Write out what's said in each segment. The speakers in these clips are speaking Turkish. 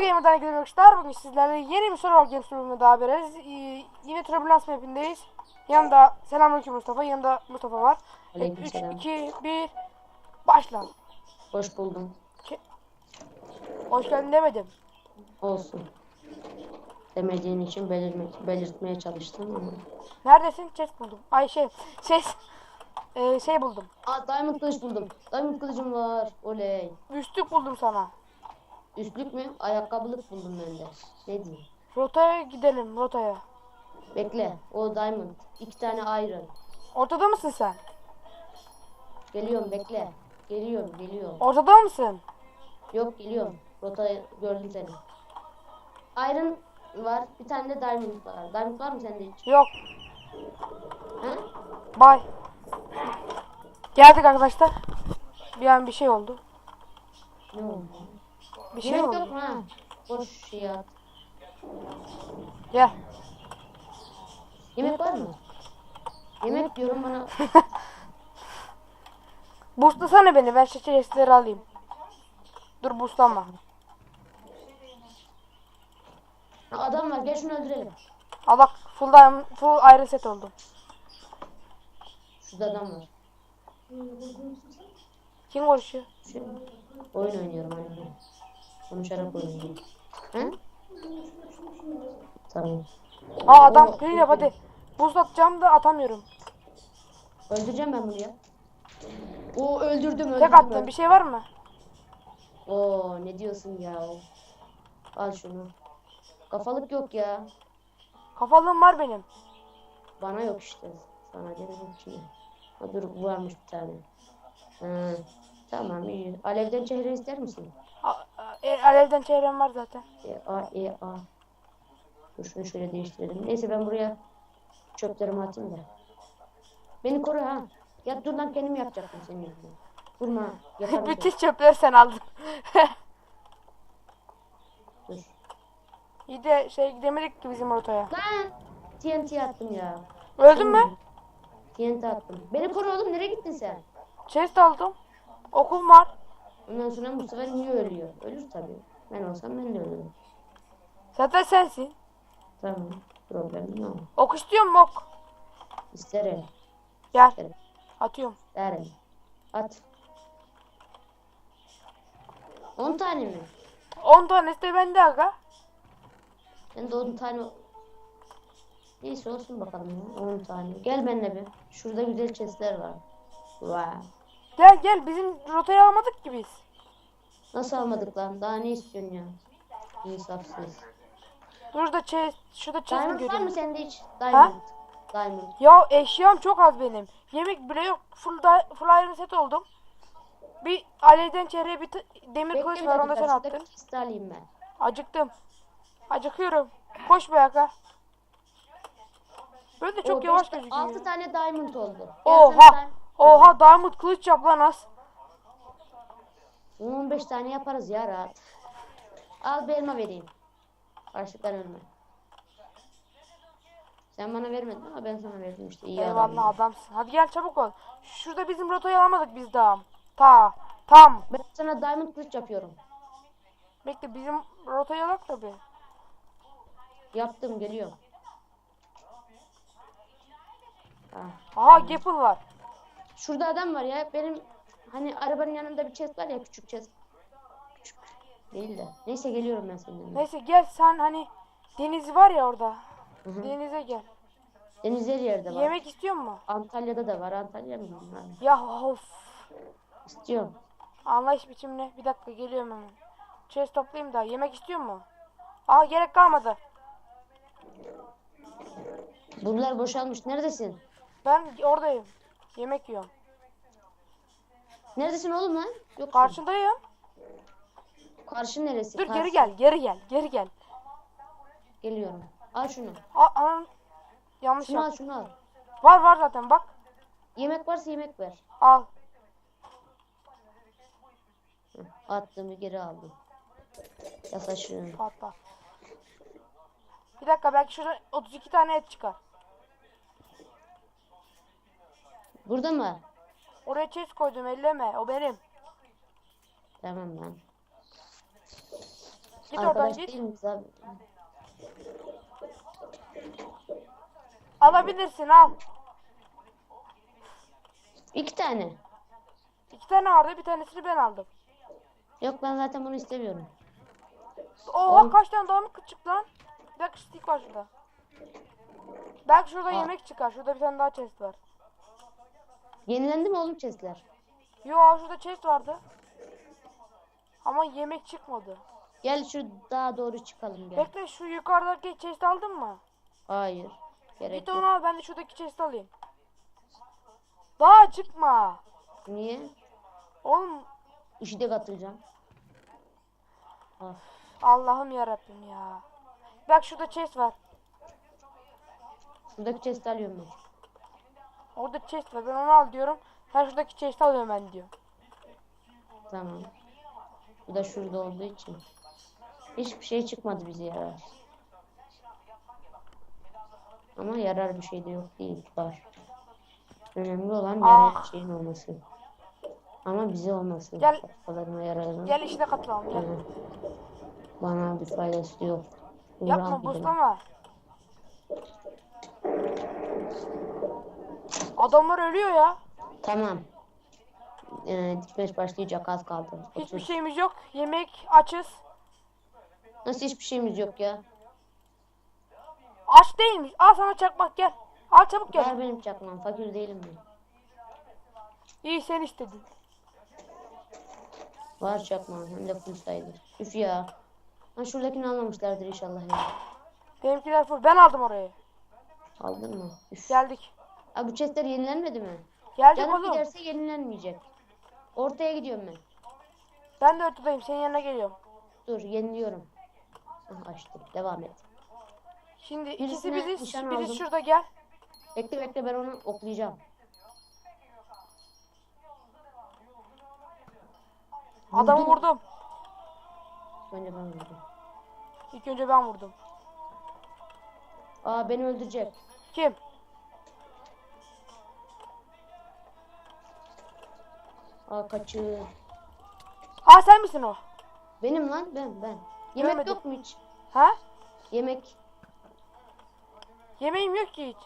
Gamer'dan herkese arkadaşlar. Bugün sizlerle yeni bir Solo Games bölümünde daha beraberiz. Ee, yine Turbulence mapindeyiz. Yanında Selamünaleyküm Mustafa. Yanında Mustafa var. 3, Aleykümselam. 2, 1. Başla. Hoş buldum. Hoş geldin demedim. Olsun. Demediğin için belirmek, belirtmeye çalıştım ama. Neredesin? Chest buldum. Ay şey, şey, ee, şey buldum. Aa diamond kılıç buldum. Diamond kılıcım var. Oley. Üstlük buldum sana. Üstlük mü? Ayakkabılık buldum ben de. Ne diyeyim? Rotaya gidelim, rotaya. Bekle. O diamond. İki tane iron. Ortada mısın sen? Geliyorum bekle. Geliyorum geliyorum. Ortada mısın? Yok geliyorum. Rota gördüm seni. Iron var. Bir tane de diamond var. Diamond var mı sende hiç? Yok. Ha? Bye. Geldik arkadaşlar. Bir an bir şey oldu. Ne oldu? Bir şey yok mu ha? Boş şey at. Gel. Yemek var mı? Yemek diyorum bana. Boostlasana beni ben chestleri alayım. Dur boostlama. Adam var gel şunu öldürelim. Al bak full, diamond, full iron set oldum. Şurada adam var. Kim konuşuyor? Şu, oyun oynuyorum hani. Konuşarak oynuyorum. He? Tamam. Aa adam Oo, clean yap hadi. Atacağım da atamıyorum. Öldüreceğim ben bunu ya. Oo öldürdüm öldürdüm. Tek attım bir şey var mı? Oo ne diyorsun ya? Al şunu. Kafalık yok ya. Kafalığım var benim. Bana yok işte. Sana dedim ki. Ha, dur varmış bir tane. Ha, tamam iyi. Alevden çehre ister misin? E, alevden çevrem var zaten. E, A, E, A. Dur şunu şöyle değiştirelim. Neyse ben buraya çöplerimi atayım da. Beni koru ha. Ya dur lan kendim yapacaktım senin yüzünden. Vurma. Yaparım Bütün seni. çöpleri sen aldın. Dur. İyi de şey gidemedik ki bizim rotaya. Lan! TNT attım ya. Öldün mü? TNT attım. Beni koru oğlum nereye gittin sen? Chest aldım. Okum var. Ondan sonra bu sefer niye ölüyor? Ölür tabii. Ben olsam ben de ölürüm. Zaten sensin. Tamam. Problem yok. Ok istiyor mu ok? İsterim. Gel. İsterim. Atıyorum. Derim. At. 10 tane mi? 10 tanesi de bende aga. Ben de 10 tane... Neyse olsun bakalım ya. 10 tane. Gel benimle bir. Şurada güzel chestler var. Vay. Gel gel bizim rotayı almadık ki biz. Nasıl almadık lan? Daha ne istiyorsun ya? İnsafsız. Dur da chest, şurada mi Diamond var mı sende hiç? Diamond. Diamond. Ya eşyam çok az benim. Yemek bile yok. Full, da, full iron set oldum. Bir alevden çehreye bir t- demir Bekle kılıç var dakika. sen Şuradaki attın. alayım ben. Acıktım. Acıkıyorum. Koş be aga. Böyle de çok Oo, yavaş beş ta- gözüküyor. Altı tane diamond oldu. Gel Oha. diamond- Oha diamond kılıç yap lan az. 15 tane yaparız ya rahat. Al bir elma vereyim. Karşılıklar ölme. Sen bana vermedin ama ben sana verdim işte. İyi Eyvallah adam. adamsın. Hadi gel çabuk ol. Şurada bizim rotayı alamadık biz daha. Ta. Tam. Ben sana diamond kılıç yapıyorum. Bekle bizim rotayı alak tabi. Yaptım geliyor. Ha. Aha Gapple var. Şurada adam var ya. Benim hani arabanın yanında bir chest var ya küçük chest. Küçük değil de. Neyse geliyorum ben senin yanına. Neyse gel sen hani deniz var ya orada. Hı hı. Denize gel. Deniz her yerde var. Yemek istiyor mu? Antalya'da da var. Antalya mı? Ya of. İstiyorum. Anlayış biçimine. Bir dakika geliyorum hemen. Chest toplayayım da. Yemek istiyor mu? Aa gerek kalmadı. Bunlar boşalmış. Neredesin? Ben oradayım. Yemek yiyorum. Neredesin oğlum lan? Yok. Karşındayım. Karşı neresi? Dur Karşı. geri gel. Geri gel. Geri gel. Geliyorum. Al şunu. Aa, anam. Yanlış Şunu al yaptım. şunu al. Var var zaten bak. Yemek varsa yemek ver. Al. Hı, Attığımı geri aldım. Yasa şunu. Patla. Bir dakika belki şurada 32 tane et çıkar. Burada mı? Oraya chest koydum elleme. O benim. Tamam lan. Git oradan Arkadaş git. değil miyiz abi? Alabilirsin al. İki tane. İki tane vardı bir tanesini ben aldım. Yok ben zaten bunu istemiyorum. Oha Oğlum. kaç tane daha mı çıktı lan? Bir dakika stick var şurada. Belki şurada yemek çıkar. Şurada bir tane daha chest var. Yenilendi mi oğlum chestler? Yo şurada chest vardı. Ama yemek çıkmadı. Gel şu daha doğru çıkalım gel. Bekle şu yukarıdaki chest aldın mı? Hayır. Gerek Git yok. onu al ben de şuradaki chest alayım. Daha çıkma. Niye? Oğlum İşi de katılacağım. Ah. Allah'ım yarabbim ya. Bak şurada chest var. Şuradaki chest alıyorum ben. Orada chest var. Ben onu al diyorum. Sen şuradaki chest alıyorum ben diyor. Tamam. Bu da şurada olduğu için. Hiçbir şey çıkmadı bize yarar. Ama yarar bir şey de yok değil. Var. Önemli olan yarayan Ah. şeyin olması. Ama bize olmasın. Gel. Başkalarına yararını. Gel işine katılalım gel. Hı. Bana bir faydası yok. Uğur Yapma al bir de. boostama. Adamlar ölüyor ya. Tamam. Ee, dikmeş başlayacak az kaldı. Hiçbir Otur. şeyimiz yok. Yemek açız. Nasıl hiçbir şeyimiz yok ya? Aç değilmiş. Al sana çakmak gel. Al çabuk gel. Ver benim çakmam. Fakir değilim ben. İyi sen istedin. Var çakmam. Hem de full sayılır. Üf ya. Ha şuradakini almamışlardır inşallah ya. Benimkiler full. Ben aldım orayı. Aldın mı? Üf. Geldik. Ha bu chestler yenilenmedi mi? Geldik Canım oğlum. giderse yenilenmeyecek. Ortaya gidiyorum ben. Ben de ortadayım. Senin yanına geliyorum. Dur yeniliyorum. Ah, açtım. Devam et. Şimdi Birisine ikisi biziz. nişan Birisi aldım. şurada gel. Bekle bekle ben onu oklayacağım. Adamı Vurdum. vurdum. Önce ben vurdum. İlk önce ben vurdum. Aa beni öldürecek. Kim? Aa kaçıyor. Ha sen misin o? Benim lan ben ben. Yemek Görmedim. yok mu hiç? Ha? Yemek. Yemeğim yok ki hiç.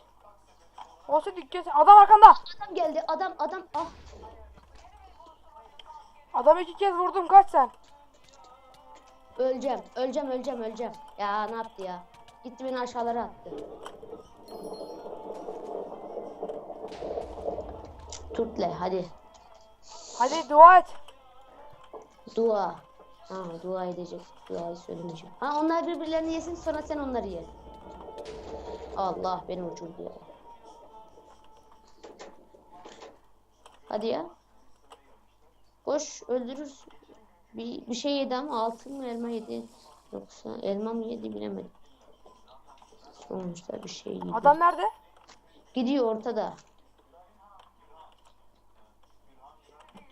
Olsa dükkan. Adam arkanda. Adam geldi adam adam ah. Adamı iki kez vurdum. Kaç sen? Öleceğim öleceğim öleceğim öleceğim. Ya ne yaptı ya? Gitti beni aşağılara attı. Turtle hadi. Hadi dua et. Dua. Ha dua edecek. Duayı söylemeyeceğim. Ha onlar birbirlerini yesin sonra sen onları ye. Allah beni uçurdu ya. Hadi ya. Koş öldürürsün. Bir, bir şey yedi ama altın mı elma yedi. Yoksa elma mı yedi bilemedim. Sonuçta bir şey yedi. Adam nerede? Gidiyor ortada.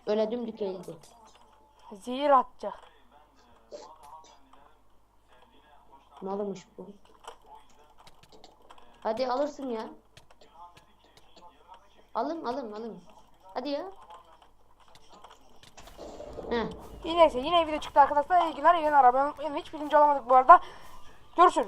Öyle dümdük eğildi. Zehir atacak. Malmış bu. Hadi alırsın ya. Alın alın alın. Hadi ya. Heh. İyi neyse yine video çıktı arkadaşlar. İyi günler iyi günler. Ben hiç birinci olamadık bu arada. Görüşürüz.